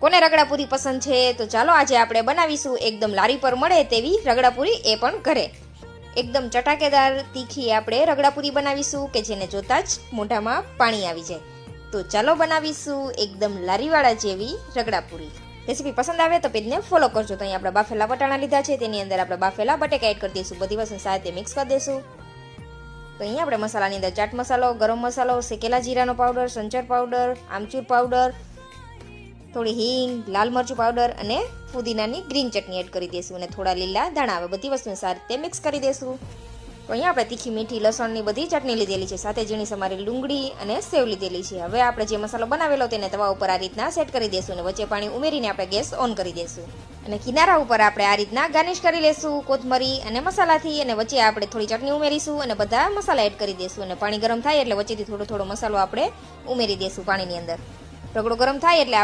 કોને રગડાપુરી પસંદ છે? તો ચાલો આજે આપણે બનાવીશું એકદમ લારી પર મળે તેવી રગડાપુરી એ પણ ઘરે. એકદમ ચટાકેદાર, તીખી આપણે રગડાપુરી બનાવીશું કે જેને જોતા જ મોઢામાં પાણી આવી જાય. તો ચાલો બનાવીશું એકદમ લારીવાળા જેવી રગડાપુરી. રેસીપી પસંદ આવે તો પેજને ફોલો કરજો. તો અહીં આપણે બાફેલા વટાણા લીધા છે. તેની અંદર આપણે બાફેલા બટેકા એડ કરી દઈશું. બધી વસ્તુ સાથે મિક્સ કરી દઈશું. તો અહીંયા આપણે મસાલાની અંદર ચાટ મસાલો, ગરમ મસાલો, શેકેલા જીરાનો પાવડર સંચર પાવડર આમચૂર પાવડર થોડી હિંગ, લાલ મરચું પાવડર અને ફુદીનાની ગ્રીન ચટણી એડ કરી દઈશું અને થોડા લીલા ધાણા આવે બધી વસ્તુને સારી રીતે મિક્સ કરી દઈશું તો અહીંયા આપણે તીખી મીઠી, લસણની બધી ચટણી લીધેલી છે. સાથે ઝીણી સમારી ડુંગળી અને સેવ લીધેલી છે. હવે આપણે જે મસાલો બનાવેલો તેને તવા ઉપર આ રીતના સેટ કરી દઈશું અને વચ્ચે પાણી ઉમેરીને આપણે ગેસ ઓન કરી દઈશું અને કિનારા ઉપર આપણે આ રીતના ગાર્નિશ કરી લેશું કોથમરી અને મસાલાથી અને વચ્ચે આપણે થોડી ચટણી ઉમેરીશું અને બધા મસાલા એડ કરી દઈશું અને પાણી ગરમ થાય એટલે વચ્ચેથી થોડો થોડો મસાલો આપણે ઉમેરી દઈશું પાણીની અંદર. રગડો ગરમ થાય એટલે